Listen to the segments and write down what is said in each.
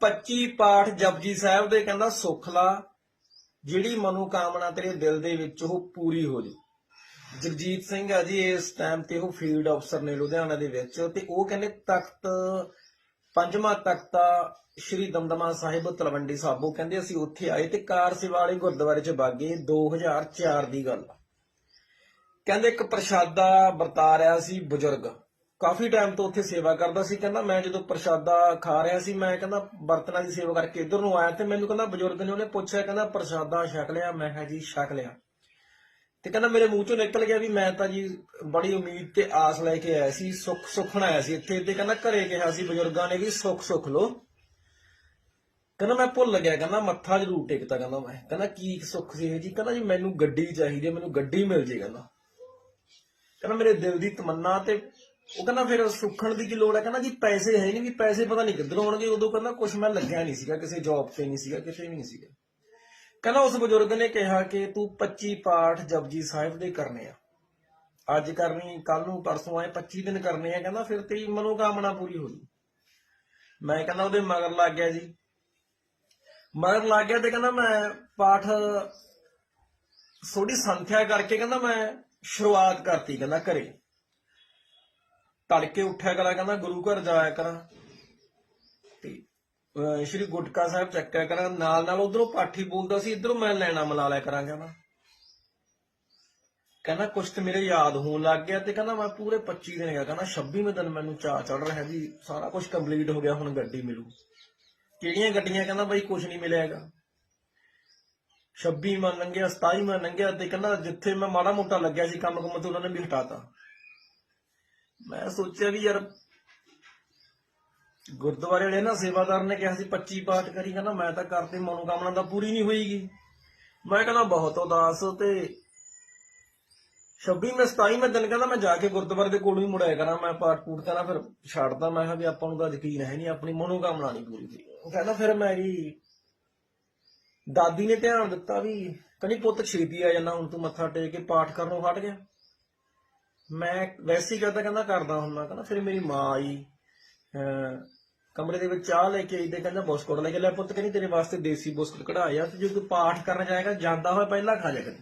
25 ਪਾਠ ਜਪਜੀ ਸਾਹਿਬ ਦੇ ਕਹਿੰਦਾ ਸੁਖ ਲਾ, ਜਿਹੜੀ ਮਨੋ ਕਾਮਨਾ ਤੇਰੇ ਦਿਲ ਦੇ ਵਿੱਚ ਉਹ ਪੂਰੀ ਹੋ ਜੇ। ਜਗਜੀਤ ਸਿੰਘ ਆ ਜੀ, ਇਸ ਟਾਈਮ ਤੇ ਉਹ ਫੀਲਡ ਅਫਸਰ ਨੇ ਲੁਧਿਆਣਾ ਦੇ ਵਿੱਚ ਤੇ ਉਹ ਕਹਿੰਦੇ ਤਖਤ, ਪੰਜਵਾਂ ਤਖਤਾ ਸ਼੍ਰੀ ਦਮਦਮਾ ਸਾਹਿਬ ਤਲਵੰਡੀ ਸਾਬੋ ਕਹਿੰਦੇ ਅਸੀਂ ਉੱਥੇ ਆਏ ਤੇ ਕਾਰ ਸੇਵਾ ਵਾਲੇ ਗੁਰਦੁਆਰੇ ਚ ਬਾਗੇ 2004 ਦੀ ਗੱਲ ਕਹਿੰਦੇ ਇੱਕ ਪ੍ਰਸ਼ਾਦਾ ਵਰਤਾ ਰਿਹਾ ਸੀ ਬਜ਼ੁਰਗ। ਕਾਫੀ ਟਾਈਮ ਤੋਂ ਉੱਥੇ ਸੇਵਾ ਕਰਦਾ ਸੀ, ਕਹਿੰਦਾ ਮੈਂ ਜਦੋਂ ਪ੍ਰਸ਼ਾਦਾ ਖਾ ਰਿਹਾ ਸੀ, ਮੈਂ ਕਹਿੰਦਾ ਬਰਤਨਾਂ ਦੀ ਸੇਵਾ ਕਰਕੇ ਇੱਧਰ ਨੂੰ ਆਇਆ ਤੇ ਮੈਨੂੰ ਕਹਿੰਦਾ ਬਜ਼ੁਰਗ ਨੇ ਉਹਨੇ ਪੁੱਛਿਆ, ਕਹਿੰਦਾ ਪ੍ਰਸ਼ਾਦਾ ਛਕ ਲਿਆ? ਮੈਂ ਕਿਹਾ ਜੀ, ਛਕ ਲਿਆ। ਤੇ ਕਹਿੰਦਾ ਮੇਰੇ ਮੂੰਹ ਚੋਂ ਨਿਕਲ ਗਿਆ ਵੀ ਮੈਂ ਤਾਂ ਜੀ ਬੜੀ ਉਮੀਦ ਤੇ ਆਸ ਲੈ ਕੇ ਆਇਆ ਸੀ, ਸੁੱਖ ਸੁਖਣ ਆਇਆ ਸੀ ਇੱਥੇ ਤੇ ਕਹਿੰਦਾ ਘਰੇ ਕਿਹਾ ਸੀ ਬਜ਼ੁਰਗਾਂ ਨੇ ਵੀ ਸੁੱਖ ਸੁੱਖ ਲੋ ਕਹਿੰਦਾ ਮੈਂ ਭੁੱਲ ਗਿਆ, ਕਹਿੰਦਾ ਮੱਥਾ ਜ਼ਰੂਰ ਟੇਕਤਾ, ਕਹਿੰਦਾ ਮੈਂ। ਕਹਿੰਦਾ ਕੀ ਸੁੱਖ ਸੀ ਇਹ ਜੀ? ਕਹਿੰਦਾ ਜੀ ਮੈਨੂੰ ਗੱਡੀ ਚਾਹੀਦੀ ਹੈ, ਮੈਨੂੰ ਗੱਡੀ ਮਿਲ ਜੇ, ਕਹਿੰਦਾ। ਕਹਿੰਦਾ ਮੇਰੇ ਦਿਲ ਦੀ ਤਮੰਨਾ ਤੇ ਉਹ ਕਹਿੰਦਾ ਫਿਰ ਸੁੱਖਣ ਦੀ ਕੀ ਲੋੜ ਹੈ? ਕਹਿੰਦਾ ਜੀ ਪੈਸੇ ਹੈ ਨਹੀਂ ਵੀ ਪੈਸੇ ਪਤਾ ਨਹੀਂ ਕਿੱਧਰੋਂ ਆਉਣਗੇ। ਉਦੋਂ ਕਹਿੰਦਾ ਕੁਝ ਮੈਂ ਲੱਗਿਆ ਨਹੀਂ ਸੀਗਾ, ਕਿਸੇ ਜੌਬ ਤੇ ਨਹੀਂ ਸੀਗਾ ਕਿਤੇ ਵੀ ਨਹੀਂ ਸੀਗਾ। ਕਹਿੰਦਾ ਉਸ ਬਜ਼ੁਰਗ ਨੇ ਕਿਹਾ ਕਿ ਤੂੰ 25 ਪਾਠ ਜਪਜੀ ਸਾਹਿਬ ਦੇ ਕਰਨੇ ਆ। ਅੱਜ ਕਰਨੀ ਕੱਲ ਨੂੰ ਪਰਸੋਂ ਆਏ 25 ਦਿਨ ਕਰਨੇ ਆ। ਕਹਿੰਦਾ ਫਿਰ ਤੇਰੀ ਮਨੋਕਾਮਨਾ ਪੂਰੀ ਹੋ ਜੂ ਮੈਂ ਕਹਿੰਦਾ ਉਹਦੇ ਮਗਰ ਲੱਗ ਗਿਆ ਜੀ। ਮਗਰ ਲੱਗ ਗਿਆ ਤੇ ਕਹਿੰਦਾ ਮੈਂ ਪਾਠ ਥੋੜੀ ਸੰਥਿਆ ਕਰਕੇ ਕਹਿੰਦਾ ਮੈਂ ਸ਼ੁਰੂਆਤ ਕਰਤੀ ਕਹਿੰਦਾ ਘਰੇ। ਤੜਕੇ ਉੱਠਿਆ ਕਰਾਂ, ਕਹਿੰਦਾ ਗੁਰੂ ਘਰ ਜਾਇਆ ਕਰਾਂ। ਤੇ ਸ਼੍ਰੀ ਗੁਟਕਾ ਸਾਹਿਬ ਚੱਕਿਆ ਕਰਾਂ, ਨਾਲ ਨਾਲ ਉਧਰੋਂ ਪਾਠੀ ਬੋਲਦਾ ਸੀ ਇਧਰੋਂ ਮੈਂ ਲੈਣਾ ਮਲਾ ਲਿਆ ਕਰਾਂ, ਕਹਿੰਦਾ। ਕਹਿੰਦਾ, ਕੁਛ ਤੇ ਮੇਰੇ ਯਾਦ ਹੋਣ ਲੱਗ ਗਿਆ ਤੇ ਕਹਿੰਦਾ, ਮੈਂ ਪੂਰੇ 25 ਦਿਨ ਗਿਆ ਕਹਿੰਦਾ 26ਵੇਂ ਦਿਨ ਮੈਨੂੰ ਚਾਹ ਚੜ ਰਿਹਾ ਜੀ, ਸਾਰਾ ਕੁਝ ਕੰਪਲੀਟ ਹੋ ਗਿਆ, ਹੁਣ ਗੱਡੀ ਮਿਲੂ। ਕਿਹੜੀਆਂ ਗੱਡੀਆਂ, ਕਹਿੰਦਾ, ਬਾਈ ਕੁਝ ਨਹੀਂ ਮਿਲਿਆ ਹੈਗਾ। 26 ਮਨ ਲੰਘਿਆ 27 ਮਨ ਲੰਘਿਆ ਤੇ ਕਹਿੰਦਾ, ਜਿੱਥੇ ਮੈਂ ਮਾੜਾ ਮੋਟਾ ਲੱਗਿਆ ਸੀ ਕੰਮ ਕੰਮ ਤੋਂ ਉਹਨਾਂ ਨੇ ਵੀ ਹਟਾਤਾ। ਮੈਂ ਸੋਚਿਆ ਵੀ ਯਾਰ ਗੁਰਦੁਆਰੇ ਵਾਲੇ ਨਾ ਸੇਵਾਦਾਰ ਨੇ ਕਿਹਾ ਸੀ 25 ਪਾਠ ਕਰੀ, ਕਹਿੰਦਾ ਮੈਂ ਤਾਂ ਕਰਤੇ ਮਨੋਕਾਮਨਾ ਤਾਂ ਪੂਰੀ ਨਹੀਂ ਹੋਈਗੀ। ਮੈਂ ਕਹਿੰਦਾ ਬਹੁਤ ਉਦਾਸ ਤੇ 26 ਮੈਂ 27 ਮੈਂ ਦਿਨ ਕਹਿੰਦਾ ਮੈਂ ਜਾ ਕੇ ਗੁਰਦੁਆਰੇ ਦੇ ਕੋਲ ਵੀ ਮੁੜਿਆ ਕਰਾਂ, ਮੈਂ ਪਾਠ ਪੂਠ ਕਰਾਂ ਫਿਰ ਛੱਡਦਾ, ਮੈਂ ਕਿਹਾ ਵੀ ਆਪਾਂ ਨੂੰ ਤਾਂ ਯਕੀਨ ਹੈ ਨਹੀਂ, ਆਪਣੀ ਮਨੋਕਾਮਨਾ ਨਹੀਂ ਪੂਰੀ ਹੋਈ। ਉਹ ਕਹਿੰਦਾ ਫਿਰ ਮੇਰੀ ਦਾਦੀ ਨੇ ਧਿਆਨ ਦਿੱਤਾ ਵੀ ਕਹਿੰਦੀ, ਪੁੱਤ ਛੇਤੀ ਆ ਜਾਣਾ, ਹੁਣ ਤੂੰ ਮੱਥਾ ਟੇਕ ਕੇ ਪਾਠ ਕਰਨੋਂ ਹਟ ਗਿਆ। ਮੈਂ ਵੈਸੇ ਹੀ ਕਰਦਾ ਕਹਿੰਦਾ ਕਰਦਾ ਹੁੰਦਾ, ਕਹਿੰਦਾ ਫਿਰ ਮੇਰੀ ਮਾਂ ਆਈ ਕਮਰੇ ਦੇ ਵਿੱਚ ਚਾਹ ਲੈ ਕੇ ਆਈ ਤੇ ਕਹਿੰਦਾ ਬਿਸਕੁਟ ਲੈ ਕੇ ਲੈ ਪੁੱਤ, ਕਹਿੰਦੀ ਤੇਰੇ ਵਾਸਤੇ ਦੇਸੀ ਬਿਸਕੁਟ ਕਢਾਇਆ ਤੇ ਜੇ ਤੂੰ ਪਾਠ ਕਰਨ ਜਾਏਗਾ, ਜਾਂਦਾ ਹੋਇਆ ਪਹਿਲਾਂ ਖਾ ਜਾ ਕਰੀ।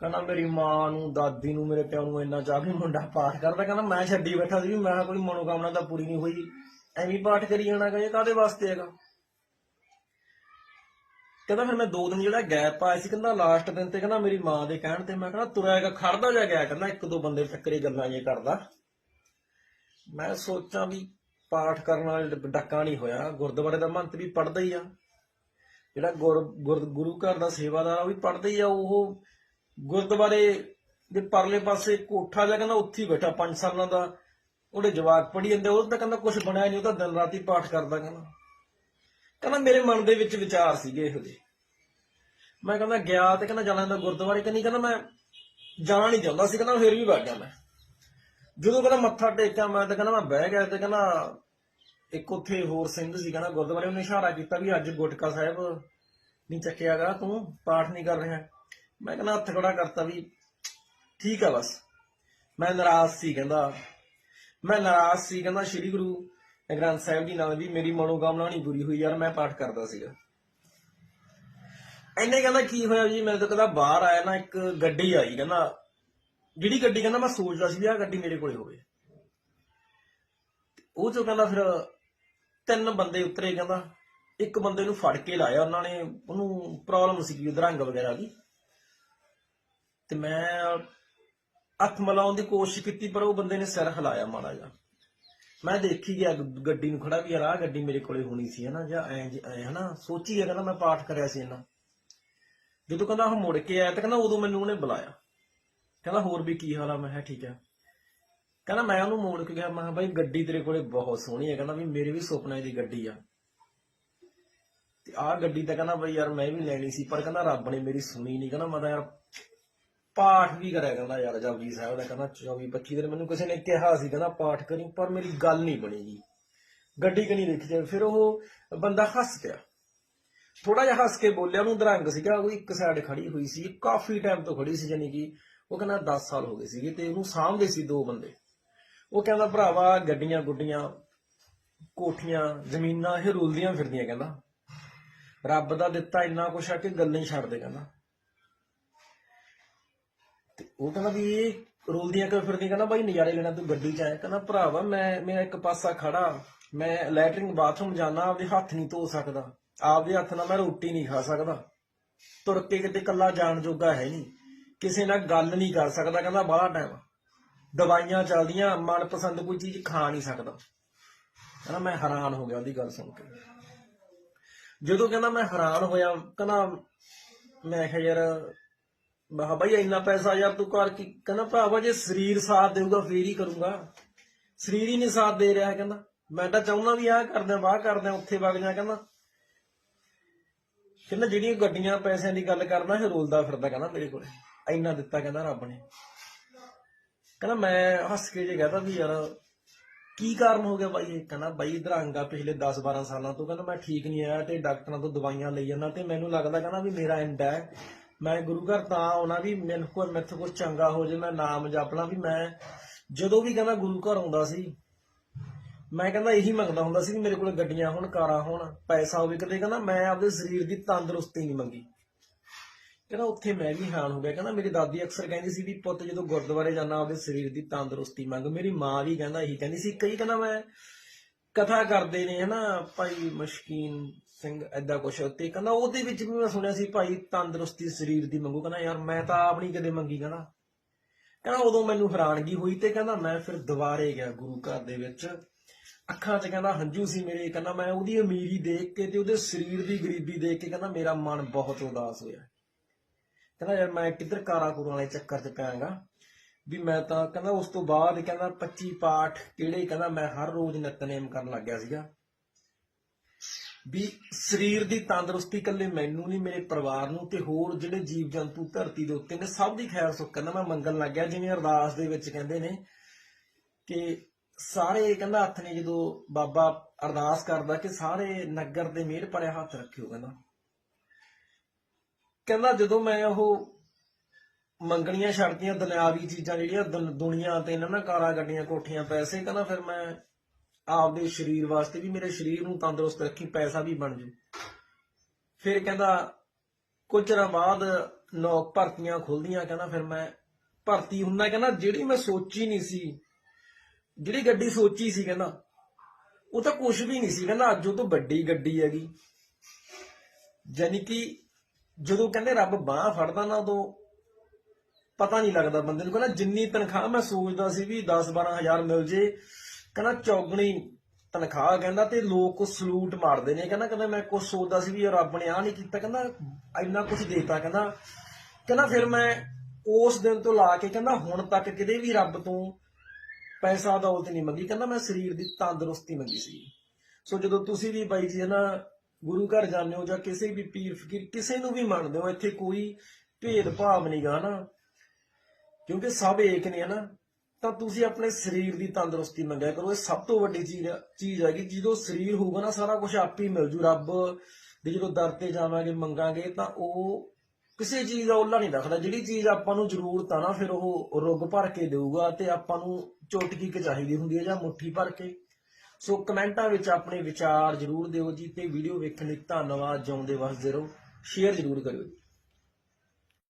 ਕਹਿੰਦਾ ਮੇਰੀ ਮਾਂ ਨੂੰ, ਦਾਦੀ ਨੂੰ, ਮੇਰੇ ਪਿਓ ਨੂੰ ਇੰਨਾ ਚਾਹ ਵੀ ਮੁੰਡਾ ਪਾਠ ਕਰਦਾ, ਕਹਿੰਦਾ ਮੈਂ ਛੱਡੀ ਬੈਠਾ ਸੀ ਵੀ ਮੈਂ ਕੋਈ ਮਨੋਕਾਮਨਾ ਤਾਂ ਪੂਰੀ ਨਹੀਂ ਹੋਈ। ਐਵੇਂ ਪਾਠ ਕਰੀ ਜਾਣਾ ਗਾ, ਇਹ ਕਾਦੇ ਵਾਸਤੇ ਹੈਗਾ? ਕਹਿੰਦਾ ਫਿਰ ਮੈਂ ਦੋ ਦਿਨ ਜਿਹੜਾ ਗੈਪ ਆਇਆ ਸੀ, ਕਹਿੰਦਾ ਲਾਸਟ ਦਿਨ ਤੇ ਕਹਿੰਦਾ ਮੇਰੀ ਮਾਂ ਦੇ ਕਹਿਣ ਤੇ ਮੈਂ ਕਹਿੰਦਾ ਤੁਰਿਆ ਖੜਦਾ ਜਾ ਗਿਆ ਕਹਿੰਦਾ ਇੱਕ ਦੋ ਬੰਦੇ ਟੱਕਰੇ ਗੱਲਾਂ ਜੇ ਕਰਦਾ। ਮੈਂ ਸੋਚਾਂ ਵੀ ਪਾਠ ਕਰਨ ਵਾਲੇ ਡੱਕਾ ਨਹੀਂ ਹੋਇਆ, ਗੁਰਦੁਆਰੇ ਦਾ ਮੰਤ ਵੀ ਪੜਦਾ ਹੀ ਆ। ਜਿਹੜਾ ਗੁਰ, ਗੁਰੂ ਘਰ ਦਾ ਸੇਵਾਦਾਰ ਉਹ ਵੀ ਪੜਦਾ ਹੀ ਆ, ਉਹ ਗੁਰਦੁਆਰੇ ਦੇ ਪਰਲੇ ਪਾਸੇ ਕੋਠਾ ਜਿਹਾ ਕਹਿੰਦਾ ਉੱਥੇ ਹੀ ਬੈਠਾ 5 ਸਾਲਾਂ ਦਾ। ਉਹਦੇ ਜਵਾਕ ਪੜੀ ਜਾਂਦੇ ਉਹ ਤਾਂ ਕਹਿੰਦਾ ਕੁਝ ਬਣਿਆ ਨਹੀਂ, ਉਹ ਤਾਂ ਦਿਨ ਰਾਤੀ ਪਾਠ ਕਰਦਾ ਕਹਿੰਦਾ। ਕਹਿੰਦਾ ਮੇਰੇ ਮਨ ਦੇ ਵਿੱਚ ਵਿਚਾਰ ਸੀਗੇ ਇਹੋ ਜਿਹੇ। ਮੈਂ ਕਹਿੰਦਾ ਗਿਆ ਤੇ ਕਹਿੰਦਾ ਜਾਣਾ ਦਾ ਗੁਰਦੁਆਰੇ ਕਿ ਕਹਿੰਦਾ ਮੈਂ ਜਾਣਾ ਨਹੀਂ ਚਾਹੁੰਦਾ ਸੀ, ਕਹਿੰਦਾ ਫਿਰ ਵੀ ਵਗ ਗਿਆ ਮੈਂ। ਜਦੋਂ ਕਹਿੰਦਾ ਮੱਥਾ ਟੇਕਿਆ ਮੈਂ ਤਾਂ ਕਹਿੰਦਾ ਮੈਂ ਬਹਿ ਗਿਆ ਤੇ ਕਹਿੰਦਾ ਇੱਕ ਉੱਥੇ ਹੋਰ ਸਿੰਘ ਸੀ, ਕਹਿੰਦਾ ਗੁਰਦੁਆਰੇ, ਉਹਨੇ ਇਸ਼ਾਰਾ ਕੀਤਾ ਵੀ ਅੱਜ ਗੁਟਕਾ ਸਾਹਿਬ ਨਹੀਂ ਚੱਕਿਆਗਾ ਤੂੰ ਪਾਠ ਨਹੀਂ ਕਰ ਰਿਹਾ। ਮੈਂ ਕਹਿੰਦਾ ਹੱਥ ਖੜਾ ਕਰਤਾ ਵੀ ਠੀਕ ਆ ਬਸ। ਮੈਂ ਨਾਰਾਜ਼ ਸੀ ਕਹਿੰਦਾ। ਮੈਂ ਨਾਰਾਜ਼ ਸੀ ਕਹਿੰਦਾ ਸ੍ਰੀ ਗੁਰੂ ਗ੍ਰੰਥ ਸਾਹਿਬ ਜੀ ਨਾਲ ਵੀ ਮੇਰੀ ਮਨੋਕਾਮਨਾ ਨਹੀਂ ਪੂਰੀ ਹੋਈ ਯਾਰ, ਮੈਂ ਪਾਠ ਕਰਦਾ ਸੀਗਾ। ਐਨੇ ਕਹਿੰਦਾ ਕੀ ਹੋਇਆ ਜੀ ਮੈਂ ਤਾਂ ਕਹਿੰਦਾ ਬਾਹਰ ਆਇਆ ਨਾ, ਇੱਕ ਗੱਡੀ ਆਈ, ਕਹਿੰਦਾ, ਜਿਹੜੀ ਗੱਡੀ ਕਹਿੰਦਾ ਮੈਂ ਸੋਚਦਾ ਸੀ ਵੀ ਆਹ ਗੱਡੀ ਮੇਰੇ ਕੋਲੇ ਹੋਵੇ। ਉਹ ਚੋਂ ਕਹਿੰਦਾ ਫਿਰ ਤਿੰਨ ਬੰਦੇ ਉਤਰੇ ਕਹਿੰਦਾ, ਇੱਕ ਬੰਦੇ ਨੂੰ ਫੜ ਕੇ ਲਾਇਆ, ਉਹਨਾਂ ਨੇ, ਉਹਨੂੰ ਪ੍ਰੋਬਲਮ ਸੀ ਰੰਗ ਵਗੈਰਾ ਦੀ। ਤੇ ਮੈਂ ਹੱਥ ਮਿਲਾਉਣ ਦੀ ਕੋਸ਼ਿਸ਼ ਕੀਤੀ, ਪਰ ਉਹ ਬੰਦੇ ਨੇ ਸਿਰ ਹਿਲਾਇਆ ਮਾੜਾ ਜਿਹਾ। ਮੈਂ ਦੇਖੀ ਗਿਆ ਗ- ਗੱਡੀ ਨੂੰ ਖੜਾ ਵੀ ਯਾਰ ਆਹ ਗੱਡੀ ਮੇਰੇ ਕੋਲੇ ਹੋਣੀ ਸੀ ਹਨਾ, ਜਾਂ ਐ ਹਨਾ, ਸੋਚੀ ਗਿਆ ਕਹਿੰਦਾ ਮੈਂ ਪਾਠ ਕਰਿਆ ਸੀ ਇਹਨਾਂ। ਜਦੋਂ ਕਹਿੰਦਾ ਉਹ ਮੁੜ ਕੇ ਆਇਆ, ਤਾਂ ਕਹਿੰਦਾ ਉਦੋਂ ਮੈਨੂੰ ਉਹਨੇ ਬੁਲਾਇਆ। ਕਹਿੰਦਾ ਹੋਰ ਵੀ ਕੀ ਹਾਲ ਆ? ਮੈਂ ਕਿਹਾ ਠੀਕ ਆ। ਕਹਿੰਦਾ ਮੈਂ ਉਹਨੂੰ ਮੋੜ ਕੇ ਗਿਆ, ਮੈਂ ਕਿਹਾ ਬਾਈ ਗੱਡੀ ਤੇਰੇ ਕੋਲੇ ਬਹੁਤ ਸੋਹਣੀ ਹੈ ਕਹਿੰਦਾ ਵੀ ਮੇਰੇ ਵੀ ਸੁਪਨੇ ਦੀ ਗੱਡੀ ਆ। ਤੇ ਆਹ ਗੱਡੀ ਤਾਂ ਕਹਿੰਦਾ ਬਈ ਯਾਰ ਮੈਂ ਵੀ ਲੈਣੀ ਸੀ, ਪਰ ਕਹਿੰਦਾ ਰੱਬ ਨੇ ਮੇਰੀ ਸੁਣੀ ਨਹੀਂ ਕਹਿੰਦਾ ਮੈਂ ਤਾਂ ਯਾਰ ਪਾਠ ਵੀ ਕਰਿਆ ਕਹਿੰਦਾ ਯਾਰ ਜਪਜੀ ਸਾਹਿਬ ਦਾ, ਕਹਿੰਦਾ 24 25 ਦਿਨ ਮੈਨੂੰ ਕਿਸੇ ਨੇ ਕਿਹਾ ਸੀ, ਕਹਿੰਦਾ ਪਾਠ ਕਰੀ, ਪਰ ਮੇਰੀ ਗੱਲ ਨਹੀਂ ਬਣੀ ਜੀ ਗੱਡੀ ਕਿ ਨਹੀਂ ਦੇਖੀ ਜਾਵੇ ਫਿਰ ਉਹ ਬੰਦਾ ਹੱਸ ਪਿਆ। ਥੋੜਾ ਜਿਹਾ ਹੱਸ ਕੇ ਬੋਲਿਆ, ਉਹਨੂੰ ਦਰੰਗ ਸੀਗਾ, ਉਹ ਇੱਕ ਸਾਈਡ ਖੜੀ ਹੋਈ ਸੀ, ਕਾਫੀ ਟਾਈਮ ਤੋਂ ਖੜੀ ਸੀ ਜਾਨੀ ਕਿ ਉਹ ਕਹਿੰਦਾ 10 ਸਾਲ ਹੋ ਗਏ ਸੀਗੇ ਤੇ ਉਹਨੂੰ ਸਾਂਭਦੇ ਸੀ ਦੋ ਬੰਦੇ। ਉਹ ਕਹਿੰਦਾ, ਭਰਾਵਾ, ਗੱਡੀਆਂ ਗੁੱਡੀਆਂ, ਕੋਠੀਆਂ, ਜ਼ਮੀਨਾਂ ਇਹ ਰੁਲਦੀਆਂ ਫਿਰਦੀਆਂ, ਕਹਿੰਦਾ। ਰੱਬ ਦਾ ਦਿੱਤਾ ਇੰਨਾ ਕੁਛ ਆ ਕਿ ਗੱਲਾਂ ਹੀ ਛੱਡ ਦੇ, ਕਹਿੰਦਾ। ਤੇ ਉਹ ਕਹਿੰਦਾ ਵੀ ਇਹ ਰੁਲਦੀਆਂ ਕਿਉਂ ਫਿਰਦੀਆਂ? ਕਹਿੰਦਾ ਬਾਈ ਨਜ਼ਾਰੇ ਲੈਣਾ ਤੂੰ ਗੱਡੀ 'ਚ ਆਇਆ। ਕਹਿੰਦਾ ਭਰਾਵਾ, ਮੈਂ, ਮੇਰਾ ਇੱਕ ਪਾਸਾ ਖੜਾ। ਮੈਂ ਲੈਟਰਿੰਗ ਬਾਥਰੂਮ ਜਾਣਾ, ਆਪਦੇ ਹੱਥ ਨਹੀਂ ਧੋ ਸਕਦਾ। ਆਪਦੇ ਹੱਥ ਨਾਲ ਮੈਂ ਰੋਟੀ ਨਹੀਂ ਖਾ ਸਕਦਾ। ਤੁਰ ਕੇ ਕਿਤੇ ਕੱਲਾ ਜਾਣ ਜੋਗਾ ਹੈ ਨਹੀਂ। ਕਿਸੇ ਨਾਲ ਗੱਲ ਨਹੀਂ ਕਰ ਸਕਦਾ। ਕਹਿੰਦਾ ਬਾਹਲਾ ਟਾਈਮ ਦਵਾਈਆਂ ਚੱਲਦੀਆਂ, ਮਨਪਸੰਦ ਕੋਈ ਚੀਜ਼ ਖਾ ਨਹੀਂ ਸਕਦਾ। ਕਹਿੰਦਾ ਮੈਂ ਹੈਰਾਨ ਹੋ ਗਿਆ ਉਹਦੀ ਗੱਲ ਸੁਣ ਕੇ। ਜਦੋਂ ਕਹਿੰਦਾ ਮੈਂ ਹੈਰਾਨ ਹੋਇਆ, ਕਹਿੰਦਾ ਮੈਂ ਕਿਹਾ ਯਾਰ ਮੈਂ ਕਿਹਾ ਬਾਈ ਇੰਨਾ ਪੈਸਾ ਯਾਰ ਤੂੰ ਕਰ ਕੀ? ਕਹਿੰਦਾ ਭਰਾਵਾ ਜੇ ਸਰੀਰ ਸਾਥ ਦੇਊਗਾ, ਫੇਰ ਹੀ ਕਰੂੰਗਾ। ਸਰੀਰ ਹੀ ਨਹੀਂ ਸਾਥ ਦੇ ਰਿਹਾ, ਕਹਿੰਦਾ। ਮੈਂ ਤਾਂ ਚਾਹੁੰਦਾ ਵੀ ਆਹ ਕਰਦੇ ਵਾਹ ਕਰਦੇ ਉੱਥੇ ਵਗ ਜਾ ਕਹਿੰਦਾ। ਕਹਿੰਦਾ ਜਿਹੜੀਆਂ ਗੱਡੀਆਂ ਪੈਸਿਆਂ ਦੀ ਗੱਲ ਕਰਨਾ ਇਹ ਰੋਲਦਾ ਫਿਰਦਾ, ਕਹਿੰਦਾ ਮੇਰੇ ਕੋਲ। ਇੰਨਾ ਦਿੱਤਾ, ਕਹਿੰਦਾ ਰੱਬ ਨੇ। ਕਹਿੰਦਾ ਮੈਂ ਹੱਸ ਕੇ ਜੇ ਕਹਤਾ ਵੀ ਯਾਰ, ਕੀ ਕਾਰਨ ਹੋ ਗਿਆ ਬਾਈ? ਇਹ ਕਹਿੰਦਾ ਬਾਈ ਇਧਰਾਂਗਾ ਪਿਛਲੇ 10 12 ਸਾਲਾਂ ਤੋਂ। ਕਹਿੰਦਾ ਮੈਂ ਠੀਕ ਨਹੀਂ ਆਇਆ, ਤੇ ਡਾਕਟਰਾਂ ਤੋਂ ਦਵਾਈਆਂ ਲਈ ਜਾਂਦਾ, ਤੇ ਮੈਨੂੰ ਲੱਗਦਾ, ਕਹਿੰਦਾ ਵੀ ਮੇਰਾ ਐਂਡ ਹੈ ਮੈਂ ਗੁਰੂ ਘਰ ਤਾਂ ਆਉਣਾ ਵੀ ਮੈਨੂੰ ਕੋਈ ਮੈਥੋਂ ਕੁਝ ਚੰਗਾ ਹੋ ਜੇ, ਮੈਂ ਨਾਮ ਜਪਣਾ ਵੀ ਮੈਂ ਜਦੋਂ ਵੀ ਕਹਿੰਦਾ ਗੁਰੂ ਘਰ ਆਉਂਦਾ ਸੀ, ਮੈਂ ਕਹਿੰਦਾ ਇਹੀ ਮੰਗਦਾ ਹੁੰਦਾ ਸੀ ਕਿ ਮੇਰੇ ਕੋਲ ਗੱਡੀਆਂ ਹੋਣ, ਕਾਰਾਂ ਹੋਣ, ਪੈਸਾ ਹੋਵੇ, ਕਦੇ ਕਹਿੰਦਾ ਮੈਂ ਆਪਦੇ ਸਰੀਰ ਦੀ ਤੰਦਰੁਸਤੀ ਨਹੀਂ ਮੰਗੀ। ਕਹਿੰਦਾ ਉੱਥੇ ਮੈਂ ਵੀ ਹੈਰਾਨ ਹੋ ਗਿਆ, ਕਹਿੰਦਾ ਮੇਰੀ ਦਾਦੀ ਅਕਸਰ ਕਹਿੰਦੀ ਸੀ ਵੀ ਪੁੱਤ ਜਦੋਂ ਗੁਰਦੁਆਰੇ ਜਾਣਾ ਆਪਦੇ ਸਰੀਰ ਦੀ ਤੰਦਰੁਸਤੀ ਮੰਗ, ਮੇਰੀ ਮਾਂ ਵੀ ਕਹਿੰਦਾ ਇਹੀ ਕਹਿੰਦੀ ਸੀ, ਕਈ ਕਹਿੰਦਾ ਮੈਂ ਕਥਾ ਕਰਦੇ ਨੇ ਹਨਾ, ਭਾਈ ਮਸ਼ਕੀਨ ਸਿੰਘ ਐਦਾਂ ਕੁਛ ਤੇ ਕਹਿੰਦਾ ਉਹਦੇ ਵਿੱਚ ਵੀ ਮੈਂ ਸੁਣਿਆ ਸੀ ਭਾਈ ਤੰਦਰੁਸਤੀ ਸਰੀਰ ਦੀ ਮੰਗੂ। ਕਹਿੰਦਾ ਯਾਰ ਮੈਂ ਤਾਂ ਆਪ ਨਹੀਂ ਕਦੇ ਮੰਗੀ ਕਹਿੰਦਾ। ਕਹਿੰਦਾ ਉਦੋਂ ਮੈਨੂੰ ਹੈਰਾਨਗੀ ਹੋਈ ਤੇ ਕਹਿੰਦਾ ਮੈਂ ਫਿਰ ਦੁਬਾਰੇ ਗਿਆ ਗੁਰੂ ਘਰ ਦੇ ਵਿੱਚ। ਅੱਖਾਂ 'ਚ ਕਹਿੰਦਾ ਹੰਝੂ ਸੀ ਮੇਰੇ। ਕਹਿੰਦਾ ਮੈਂ ਉਹਦੀ ਅਮੀਰੀ ਦੇਖ ਕੇ ਤੇ ਉਹਦੇ ਸਰੀਰ ਦੀ ਗਰੀਬੀ ਦੇਖ ਕੇ ਕਹਿੰਦਾ ਮੇਰਾ ਮਨ ਬਹੁਤ ਉਦਾਸ ਹੋਇਆ। ਕਹਿੰਦਾ ਯਾਰ ਮੈਂ ਕਿੱਧਰ ਕਾਰਾ ਕੁਰਾਂ ਵਾਲੇ ਚੱਕਰ 'ਚ ਪਿਆਂਗਾ? ਵੀ ਮੈਂ ਤਾਂ ਕਹਿੰਦਾ ਉਸ ਤੋਂ ਬਾਅਦ ਕਹਿੰਦਾ 25 ਪਾਠ ਕਿਹੜੇ? ਕਹਿੰਦਾ ਮੈਂ ਹਰ ਰੋਜ਼ ਨਿਤਨੇਮ ਕਰਨ ਲੱਗ ਗਿਆ ਸੀਗਾ। ਵੀ ਸਰੀਰ ਦੀ ਤੰਦਰੁਸਤੀ ਇਕੱਲੇ ਮੈਨੂੰ ਨਹੀਂ, ਮੇਰੇ ਪਰਿਵਾਰ ਨੂੰ ਤੇ ਹੋਰ ਜਿਹੜੇ ਜੀਵ ਜੰਤੂ ਧਰਤੀ ਦੇ ਉੱਤੇ ਨੇ, ਸਭ ਦੀ ਖੈਰ ਸੁੱਖ ਕਹਿੰਦਾ ਮੈਂ ਮੰਗਣ ਲੱਗ ਗਿਆ, ਜਿਵੇਂ ਅਰਦਾਸ ਦੇ ਵਿੱਚ ਕਹਿੰਦੇ ਨੇ ਕਿ ਸਾਰੇ ਕਹਿੰਦਾ ਹੱਥ ਨੇ ਜਦੋਂ ਬਾਬਾ ਅਰਦਾਸ ਕਰਦਾ ਕਿ ਸਾਰੇ ਨਗਰ ਦੇ ਮਿਹਰ ਭਰਿਆ ਹੱਥ ਰੱਖਿਓ ਕਹਿੰਦਾ। ਕਹਿੰਦਾ ਜਦੋਂ ਮੈਂ ਉਹ ਮੰਗਣੀਆਂ ਛੱਡਦੀਆਂ ਦੁਨਿਆਵੀ ਚੀਜ਼ਾਂ ਜਿਹੜੀਆਂ ਦੁਨ- ਦੁਨੀਆ ਤੇ ਇਹਨਾਂ ਨਾ ਕਾਰਾਂ ਗੱਡੀਆਂ ਕੋਠੀਆਂ, ਪੈਸੇ, ਕਹਿੰਦਾ ਫਿਰ ਮੈਂ ਆਪਦੇ ਸਰੀਰ ਵਾਸਤੇ ਵੀ, ਮੇਰੇ ਸਰੀਰ ਨੂੰ ਤੰਦਰੁਸਤ ਰੱਖੀ, ਪੈਸਾ ਵੀ ਬਣ ਜੂ। ਫਿਰ ਕਹਿੰਦਾ, ਕੁਝ ਚਿਰ ਬਾਅਦ ਨੌਕ ਭਰਤੀਆਂ ਖੁੱਲਦੀਆਂ, ਕਹਿੰਦਾ ਫਿਰ ਮੈਂ ਭਰਤੀ ਹੁੰਦਾ ਕਹਿੰਦਾ ਜਿਹੜੀ ਮੈਂ ਸੋਚੀ ਨਹੀਂ ਸੀ, ਜਿਹੜੀ ਗੱਡੀ ਸੋਚੀ ਸੀ ਕਹਿੰਦਾ, ਉਹ ਤਾਂ ਕੁਝ ਵੀ ਨਹੀਂ ਸੀ, ਕਹਿੰਦਾ ਅੱਜ ਉਹ ਤੋਂ ਵੱਡੀ ਗੱਡੀ ਹੈਗੀ। ਯਾਨੀ ਕਿ ਜਦੋਂ ਕਹਿੰਦੇ ਰੱਬ ਬਾਹ ਫੜਦਾ ਨਾ ਉਦੋਂ ਪਤਾ ਨਹੀਂ ਲੱਗਦਾ ਬੰਦੇ ਨੂੰ, ਕਹਿੰਦਾ ਜਿੰਨੀ ਤਨਖਾਹ ਮੈਂ ਸੋਚਦਾ ਸੀ ਵੀ 10 12000 ਮਿਲ ਜੇ ਕਹਿੰਦਾ ਚੌਗਣੀ ਤਨਖਾਹ ਕਹਿੰਦਾ ਤੇ ਲੋਕ ਸਲੂਟ ਮਾਰਦੇ ਨੇ। ਕਹਿੰਦਾ ਕਹਿੰਦਾ ਮੈਂ ਕੁਝ ਸੋਚਦਾ ਸੀ ਵੀ ਰੱਬ ਨੇ ਆ ਨਹੀਂ ਕੀਤਾ। ਕਹਿੰਦਾ, ਇੰਨਾ ਕੁਝ ਦੇਤਾ। ਕਹਿੰਦਾ ਕਹਿੰਦਾ ਫਿਰ ਮੈਂ ਉਸ ਦਿਨ ਤੋਂ ਲਾ ਕੇ ਕਹਿੰਦਾ ਹੁਣ ਤੱਕ ਕਿਤੇ ਵੀ ਰੱਬ ਤੋਂ ਪੈਸਾ ਦੌਲਤ ਨਹੀਂ ਮੰਗੀ। ਕਹਿੰਦਾ ਮੈਂ ਸਰੀਰ ਦੀ ਤੰਦਰੁਸਤੀ ਮੰਗੀ ਸੀ। ਸੋ ਜਦੋਂ ਤੁਸੀਂ ਵੀ ਬਾਈ ਜੀ ਹਨਾ ਗੁਰੂ ਘਰ ਜਾਂਦੇ ਹੋ ਜਾਂ ਕਿਸੇ ਵੀ ਪੀਰ ਫਕੀਰ, ਕਿਸੇ ਨੂੰ ਵੀ ਮੰਨਦੇ ਹੋ, ਇੱਥੇ ਕੋਈ ਭੇਦ ਭਾਵ ਨਹੀਂ ਗਾ ਨਾ। ਕਿਉਂਕਿ ਸਭ ਏਕ ਨੇ ਨਾ। ਤਾਂ ਤੁਸੀਂ ਆਪਣੇ ਸਰੀਰ ਦੀ ਤੰਦਰੁਸਤੀ ਮੰਗਿਆ ਕਰੋ। ਇਹ ਸਭ ਤੋਂ ਵੱਡੀ ਚੀਜ਼ ਚੀਜ਼ ਹੈਗੀ, ਜਦੋਂ ਸਰੀਰ ਹੋਊਗਾ ਨਾ, ਸਾਰਾ ਕੁਝ ਆਪੇ ਮਿਲ ਜੂ। ਰੱਬ ਦੇ ਜਦੋਂ ਦਰ ਤੇ ਜਾਵਾਂਗੇ, ਮੰਗਾਂਗੇ, ਤਾਂ ਉਹ ਕਿਸੇ ਚੀਜ਼ ਦਾ ਉੱਲਾ ਨਹੀਂ ਰੱਖਦਾ। ਜਿਹੜੀ ਚੀਜ਼ ਆਪਾਂ ਨੂੰ ਜ਼ਰੂਰਤ ਆ ਨਾ, ਫਿਰ ਉਹ ਰੁੱਗ ਭਰ ਕੇ ਦੇਊਗਾ ਤੇ ਆਪਾਂ ਨੂੰ ਚੁਟਕੀ ਕੁ ਚਾਹੀਦੀ ਹੁੰਦੀ ਹੈ ਜਾਂ ਮੁੱਠੀ ਭਰ ਕੇ। ਸੋ ਕਮੈਂਟਾਂ ਵਿੱਚ ਆਪਣੇ ਵਿਚਾਰ ਜ਼ਰੂਰ ਦਿਓ ਜੀ ਤੇ ਵੀਡੀਓ ਵੇਖਣ ਲਈ ਧੰਨਵਾਦ। ਜਾਉਂਦੇ ਵਸਦੇ ਰਹੋ। ਸ਼ੇਅਰ ਜ਼ਰੂਰ ਕਰਿਓ ਜੀ।